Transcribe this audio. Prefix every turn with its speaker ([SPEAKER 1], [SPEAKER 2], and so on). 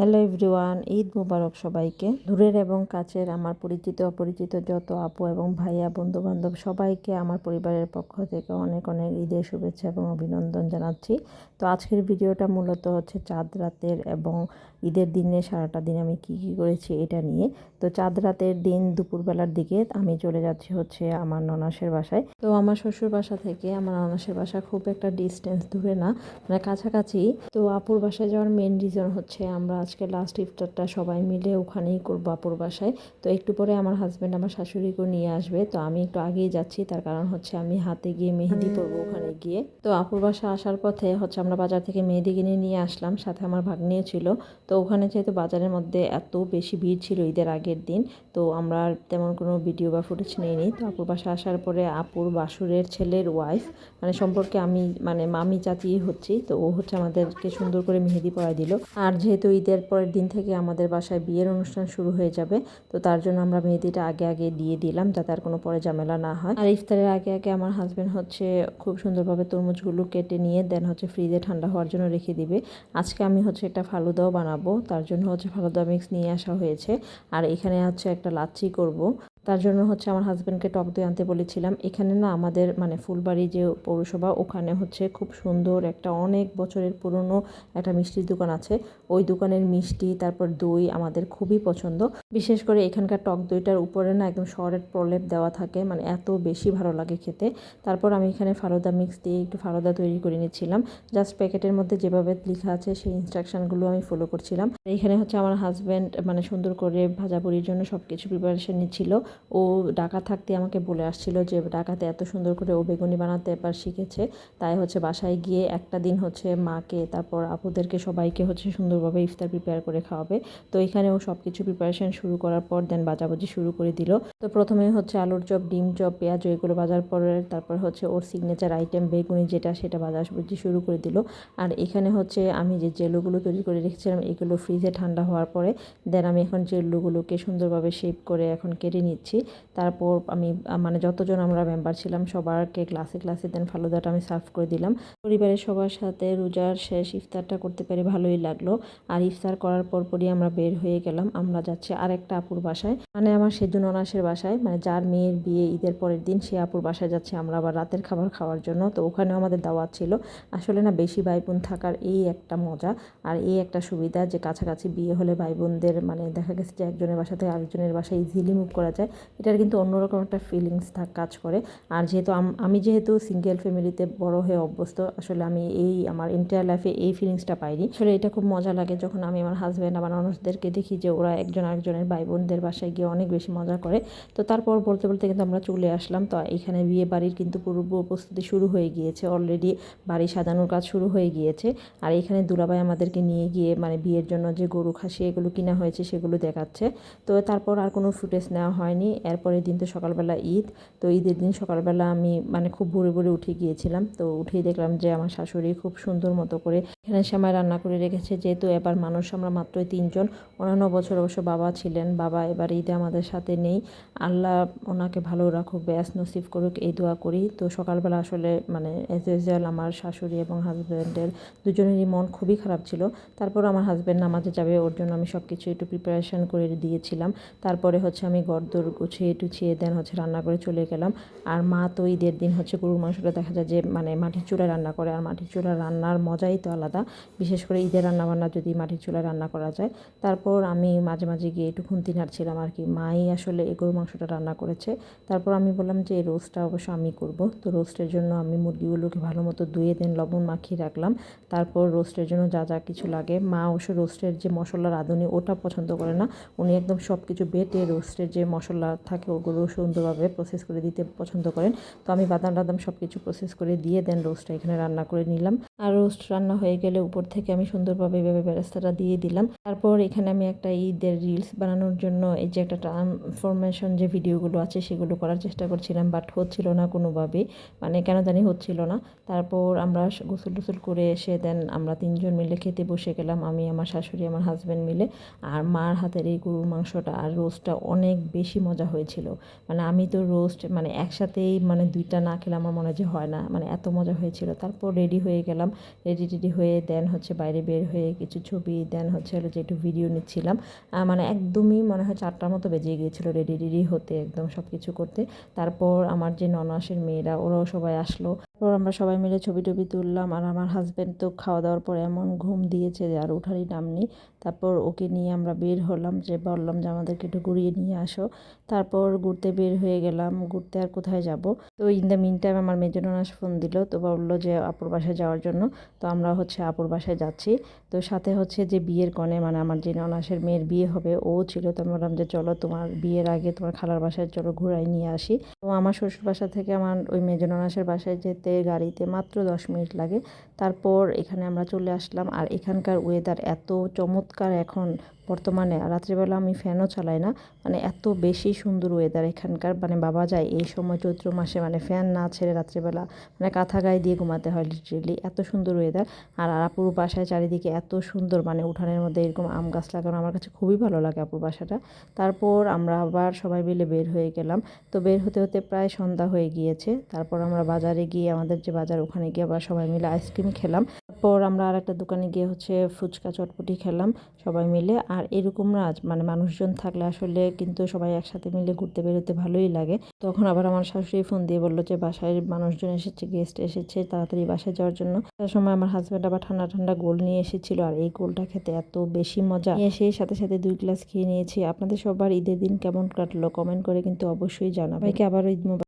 [SPEAKER 1] Hello everyone Eid মুবারক সবাইকে। দূরের এবং কাছের আমার পরিচিত, অপরিচিত যত আপু এবং ভাইয়া বন্ধু বান্ধব সবাইকে আমার পরিবারের পক্ষ থেকে অনেক অনেক ঈদের শুভেচ্ছা এবং অভিনন্দন জানাচ্ছি। তো আজকের ভিডিওটা মূলত হচ্ছে চাঁদ রাতের এবং ঈদের দিনে সারাটা দিন আমি কি কি করেছি এটা নিয়ে। তো চাঁদ রাতের দিন দুপুরবেলার দিকে আমি চলে যাচ্ছি হচ্ছে আমার ননাসের বাসায়। তো আমার শ্বশুর বাসা থেকে আমার ননাসের বাসা খুব একটা ডিস্টেন্স দূরে না মানে কাছাকাছি। তো আপুর বাসায় যাওয়ার মেন রিজন হচ্ছে আমরা আজকে লাস্ট ইফতারটা সবাই মিলে ওখানেই করব আপুর বাসায়। তো একটু পরে আমার হাজব্যান্ড আমার শাশুড়িকেও নিয়ে আসবে। তো আমি একটু আগেই যাচ্ছি, তার কারণ হচ্ছে আমি হাতে গিয়ে মেহেদি পরবো ওখানে গিয়ে। তো আপুর বাসা আসার পথে হচ্ছে আমরা বাজার থেকে মেহেদি কিনে নিয়ে আসলাম, সাথে আমার ভাগ্নিও ছিল। তো ওখানে যেহেতু বাজারের মধ্যে এত বেশি ভিড় ছিল ঈদের আগের দিন, তো আমরা তেমন কোনো ভিডিও বা ফুটেজ নিইনি। তো আপুর বাসা আসার পরে আপুর বাসুরের ছেলের ওয়াইফ মানে সম্পর্কে আমি মানে মামি চাচি হচ্ছি, তো ও হচ্ছে আমাদেরকে সুন্দর করে মেহেদি পরাই দিল। আর যেহেতু ঈদের পরের দিন থেকে আমাদের বাসায় বিয়ের অনুষ্ঠান শুরু হয়ে যাবে। তো তার জন্য আমরা মেহেদিটা আগে আগে দিয়ে দিলাম যাতে আর কোনো পরে ঝামেলা না হয়। আর ইফতারের আগে আগে আমার হাজব্যান্ড হচ্ছে খুব সুন্দরভাবে তরমুজগুলো কেটে নিয়ে দেন হচ্ছে ফ্রিজে ঠান্ডা হওয়ার জন্য রেখে দিবে। আজকে আমি হচ্ছে একটা ফালুদাও বানাবো, তার জন্য হচ্ছে ফালুদা মিক্স নিয়ে আসা হয়েছে। আর এখানে হচ্ছে একটা লাচ্ছি করব। তার জন্য হচ্ছে আমার হাজব্যান্ডকে টক দই আনতে বলেছিলাম। এখানে না আমাদের মানে ফুলবাড়ি যে পৌরসভা, ওখানে হচ্ছে খুব সুন্দর একটা অনেক বছরের পুরনো একটা মিষ্টির দোকান আছে। ওই দোকানের মিষ্টি, তারপর দই আমাদের খুবই পছন্দ। বিশেষ করে এখানকার টক দইটার উপরে না একদম শহরের প্রলেপ দেওয়া থাকে মানে এত বেশি ভালো লাগে খেতে। তারপর আমি এখানে ফালুদা মিক্স দিয়ে একটু ফালুদা তৈরি করে নিচ্ছিলাম। জাস্ট প্যাকেটের মধ্যে যেভাবে লেখা আছে সেই ইনস্ট্রাকশনগুলো আমি ফলো করছিলাম। এখানে হচ্ছে আমার হাজব্যান্ড মানে সুন্দর করে ভাজাপুরির জন্য সব কিছু প্রিপারেশন নিচ্ছিল। ও ঢাকা থাকতে আমাকে বলে আসছিল যে ঢাকাতে এত সুন্দর করে ও বেগুনি বানাতে এবার শিখেছে। তাই হচ্ছে বাসায় গিয়ে একটা দিন হচ্ছে মাকে, তারপর আপুদেরকে সবাইকে হচ্ছে সুন্দরভাবে ইফতার প্রিপেয়ার করে খাওয়াবে। তো এখানে ও সব কিছু প্রিপারেশন শুরু করার পর দেন বাজাবাজি শুরু করে দিল। তো প্রথমে হচ্ছে আলুর চপ, ডিম চপ, পেঁয়াজ এগুলো বাজার পরে তারপর হচ্ছে ওর সিগনেচার আইটেম বেগুনি যেটা, সেটা বাজাবাজি শুরু করে দিল। আর এখানে হচ্ছে আমি যে জেলুগুলো তৈরি করে রেখেছিলাম, এগুলো ফ্রিজে ঠান্ডা হওয়ার পরে দেন আমি এখন জেলুগুলোকে সুন্দরভাবে শেপ করে এখন কেটে নিচ্ছি তারপর আমি মানে যতজন আমরা মেম্বার ছিলাম, সবারকে ক্লাসে ক্লাসে দেন ফালুদাটা আমি সার্ভ করে দিলাম। পরিবারের সবার সাথে রোজার শেষ ইফতারটা করতে পেরে ভালোই লাগল। আর ইফতার করার পরপরই আমরা বের হয়ে গেলাম। আমরা যাচ্ছি আরেকটা আপুর বাসায়। মানে আমার সেজুন অনাসের বাসায়। মানে যার মেয়ের বিয়ে ঈদের পরের দিন, সে আপুর বাসায় যাচ্ছে আমরা আবার রাতের খাবার খাওয়ার জন্য। তো ওখানেও আমাদের দাওয়াত ছিল। আসলে না, বেশি ভাই বোন থাকার এই একটা মজা আর এই একটা সুবিধা যে কাছাকাছি বিয়ে হলে ভাই বোনদের মানে দেখা গেছে যে একজনের বাসা থেকে আরেকজনের বাসায় ইজিলি মুভ করা যায়। এটার কিন্তু অন্যরকম একটা ফিলিংস থাক কাজ করে। আর যেহেতু আমি যেহেতু সিঙ্গেল ফ্যামিলিতে বড় হয়ে অভ্যস্ত, আসলে আমি এই, আমার ইন্টার লাইফে এই ফিলিংসটা পাইনি। আসলে এটা খুব মজা লাগে যখন আমি আমার হাজব্যান্ড আমার মানুষদেরকে দেখি যে ওরা একজন আরেকজনের ভাই বোনদের বাসায় গিয়ে অনেক বেশি মজা করে। তো তারপর বলতে বলতে কিন্তু আমরা চলে আসলাম। তো এখানে বিয়ে বাড়ির কিন্তু পূর্ব প্রস্তুতি শুরু হয়ে গিয়েছে। অলরেডি বাড়ি সাজানোর কাজ শুরু হয়ে গিয়েছে। আর এখানে দুলাভাই আমাদেরকে নিয়ে গিয়ে মানে বিয়ের জন্য যে গরু খাসি এগুলো কিনা হয়েছে সেগুলো দেখাচ্ছে। তো তারপর আর কোনো ফুটেজ নেওয়া হয়নি। এরপরের দিন তো সকালবেলা ঈদ, তো ঈদের দিন সকালবেলা আমি মানে খুব ভোরে ভোরে উঠে গিয়েছিলাম। তো উঠেই দেখলাম যে আমার শাশুড়ি খুব সুন্দর মতো করে এখানে সময় রান্না করে রেখেছে। যেহেতু এবার মানুষ আমরা মাত্রই তিনজন অন্যান্য বছর অবশ্য বাবা ছিলেন। বাবা এবার ঈদে আমাদের সাথে নেই। আল্লাহ ওনাকে ভালো রাখুক ব্যাস নসিব করুক, এই দোয়া করি। তো সকালবেলা আসলে মানে এজ ইউজুয়াল আমার শাশুড়ি এবং হাজব্যান্ডের দুজনেরই মন খুবই খারাপ ছিল। তারপর আমার হাজব্যান্ড নামাজে যাবে, ওর জন্য আমি সব কিছু একটু প্রিপারেশন করে দিয়েছিলাম। তারপরে হচ্ছে আমি গরদর গুছিয়ে টুছিয়ে দেন, হচ্ছে রান্না করে চলে গেলাম। আর মা তো ঈদের দিন হচ্ছে গরুর মাংসটা দেখা যায় যে মানে মাটির চুলায় রান্না করে। আর মাটির চুলা রান্নার মজাই তো আলাদা। বিশেষ করে ঈদের রান্নাবান্না যদি মাটির চুলায় রান্না করা যায়। তারপর আমি মাঝে মাঝে গিয়ে একটু খুন্তি নাড়ছিলাম আর কি। মাই আসলে এই গরুর মাংসটা রান্না করেছে। তারপর আমি বললাম যে, এই রোস্টটা অবশ্য আমি করব। তো রোস্টের জন্য আমি মুরগিগুলোকে ভালো মতো ধুয়ে দেন, লবণ মাখিয়ে রাখলাম। তারপর রোস্টের জন্য যা যা কিছু লাগে। মা অবশ্য রোস্টের যে মশলা রাঁধুনি ওটা পছন্দ করে না। উনি একদম সব কিছু বেটে রোস্টের যে মশলা থাকে, ওগুলো সুন্দরভাবে প্রসেস করে দিতে পছন্দ করেন। তো আমি বাদাম টাদাম সব কিছু প্রসেস করে দিয়ে দেন রোস্টটা এখানে রান্না করে নিলাম। আর রোস্ট রান্না হয়ে গেলে উপর থেকে আমি সুন্দরভাবে এভাবে ব্যবস্থাটা দিয়ে দিলাম। তারপর এখানে আমি একটা ঈদের রিলস বানানোর জন্য এই যে একটা ট্রান্সফরমেশন যে ভিডিওগুলো আছে, সেগুলো করার চেষ্টা করছিলাম বাট হচ্ছিল না কোনোভাবেই মানে কেন জানি হচ্ছিল না। তারপর আমরা গোসল টোসল করে এসে দেন আমরা তিনজন মিলে খেতে বসে গেলাম, আমি, আমার শাশুড়ি, আমার হাজব্যান্ড মিলে। আর মার হাতের এই গরুর মাংসটা আর রোস্টটা অনেক বেশি মজা হয়েছিল। মানে আমি তো রোস্ট মানে একসাথেই মানে দুইটা না খেলে আমার মনে যে হয় না। মানে এত মজা হয়েছিল। তারপর রেডি হয়ে গেলাম। রেডি টেডি হয়ে দেন হচ্ছে বাইরে বের হয়ে কিছু ছবি দেন হচ্ছে হলো যে একটু ভিডিও নিচ্ছিলাম। মানে একদমই মনে হয় চারটার মতো বেজে গিয়েছিল রেডি রেডি হতে, একদম সব কিছু করতে। তারপর আমার যে ননাসের মেয়েরা, ওরাও সবাই আসলো। তারপর আমরা সবাই মিলে ছবি টবি তুললাম আর আমার হাজব্যান্ড তো খাওয়া দাওয়ার পর এমন ঘুম দিয়েছে যে আর ওঠারই নাম নেই। তারপর ওকে নিয়ে আমরা বের হলাম যে বললাম যে আমাদেরকে একটু ঘুরিয়ে নিয়ে আসো। তারপর ঘুরতে বের হয়ে গেলাম, ঘুরতে আর কোথায় যাব? তো ইন দ্য মিন টাইম আমার মেজনাস ফোন দিল, তো বলল যে আপুর বাসায় যাওয়ার জন্য। তো আমরা হচ্ছে আপুর বাসায় যাচ্ছি। তো সাথে হচ্ছে যে বিয়ের কনে মানে আমার যে ননাসের মেয়ের বিয়ে হবে, ও ছিল, তো আমি বললাম যে চলো তোমার বিয়ের আগে তোমার খালার বাসায় চলো ঘুরাই নিয়ে আসি। তো আমার শ্বশুর বাসা থেকে আমার ওই মেজ ননাসের বাসায় যেতে গাড়িতে মাত্র দশ মিনিট লাগে। তারপর এখানে আমরা চলে আসলাম। আর এখানকার ওয়েদার এত চমৎকার এখন। বর্তমানে রাত্রিবেলা আমি ফ্যানও চালাই না। মানে এত বেশি সুন্দর ওয়েদার এখানকার। মানে বাবা যায় এই সময় চৈত্র মাসে মানে ফ্যান না ছেড়ে রাত্রিবেলা মানে কাঁথা গায়ে দিয়ে ঘুমাতে হয় লিটারেলি এত সুন্দর ওয়েদার আর আপুর বাসায় চারিদিকে এত সুন্দর মানে উঠানের মধ্যে এরকম আম গাছ লাগানো আমার কাছে খুবই ভালো লাগে আপুর বাসাটা। তারপর আমরা আবার সবাই মিলে বের হয়ে গেলাম। তো বের হতে হতে প্রায় সন্ধ্যা হয়ে গিয়েছে। তারপর আমরা বাজারে গিয়ে, আমাদের যে বাজার, ওখানে গিয়ে আবার সবাই মিলে আইসক্রিম খেলাম। তারপর আমরা আর একটা দোকানে গিয়ে হচ্ছে ফুচকা চটপটি খেলাম, সবাই মিলে। আর এরকম না মানে মানুষজন থাকলে আসলে কিন্তু সবাই একসাথে মিলে ঘুরতে বেরোতে ভালোই লাগে। তখন আবার আমার শাশুড়ি ফোন দিয়ে বলল যে, বাসায় মানুষজন এসেছে গেস্ট এসেছে তাড়াতাড়ি বাসায় যাওয়ার জন্য। তার সময় আমার হাজব্যান্ড আবার ঠান্ডা ঠান্ডা গোল নিয়ে এসেছিল। আর এই গোলটা খেতে এত বেশি মজা। এসে সাথে সাথে দুই গ্লাস খেয়ে নিয়েছি। আপনাদের সবার ঈদের দিন কেমন কাটলো? কমেন্ট করে কিন্তু অবশ্যই জানাবেন। আবারও ঈদ